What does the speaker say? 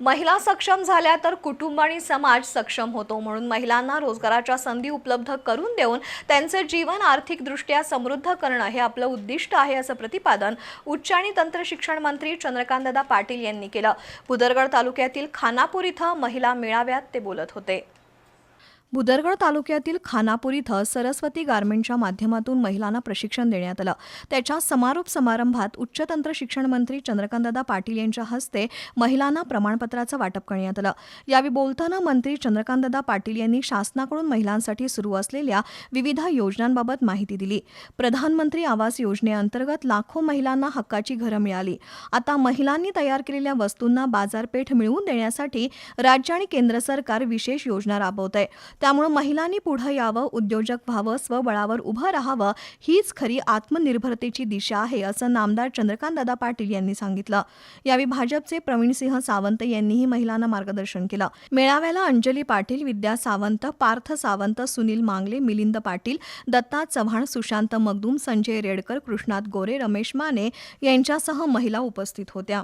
महिला सक्षम झाल्या तर कुटुंब आणि समाज सक्षम होतो म्हणून महिलांना रोजगाराच्या संधी उपलब्ध करून देऊन त्यांचं जीवन आर्थिकदृष्ट्या समृद्ध करणं हे आपलं उद्दिष्ट आहे असं प्रतिपादन उच्च आणि तंत्र शिक्षण मंत्री चंद्रकांतदादा पाटील यांनी केलं. पुदरगड तालुक्यातील खानापूर इथं महिला मेळाव्यात ते बोलत होते. भुदरगड तालुक्यातील खानापूर इथं सरस्वती गारमेंटच्या माध्यमातून महिलांना प्रशिक्षण देण्यात आलं. त्याच्या समारोप समारंभात उच्च तंत्र शिक्षण मंत्री चंद्रकांतदादा पाटील यांच्या हस्ते महिलांना प्रमाणपत्राचं वाटप करण्यात आलं. यावेळी बोलताना मंत्री चंद्रकांतदादा पाटील यांनी शासनाकडून महिलांसाठी सुरू असलेल्या विविध योजनांबाबत माहिती दिली. प्रधानमंत्री आवास योजनेअंतर्गत लाखो महिलांना हक्काची घरं मिळाली. आता महिलांनी तयार केलेल्या वस्तूंना बाजारपेठ मिळवून देण्यासाठी राज्य आणि केंद्र सरकार विशेष योजना राबवत आहे त्यामुळे महिलांनी पुढे यावं उद्योजक व्हावं स्वबळावर उभं राहावं हीच खरी आत्मनिर्भरतेची दिशा आहे असं नामदार चंद्रकांतदादा पाटील यांनी सांगितलं. यावेळी भाजपचे प्रवीणसिंह सावंत यांनीही महिलांना मार्गदर्शन केलं. मेळाव्याला अंजली पाटील विद्या सावंत पार्थ सावंत सुनील मांगले मिलिंद पाटील दत्ता चव्हाण सुशांत मगदूम संजय रेडकर कृष्णात गोरे रमेश माने यांच्यासह महिला उपस्थित होत्या.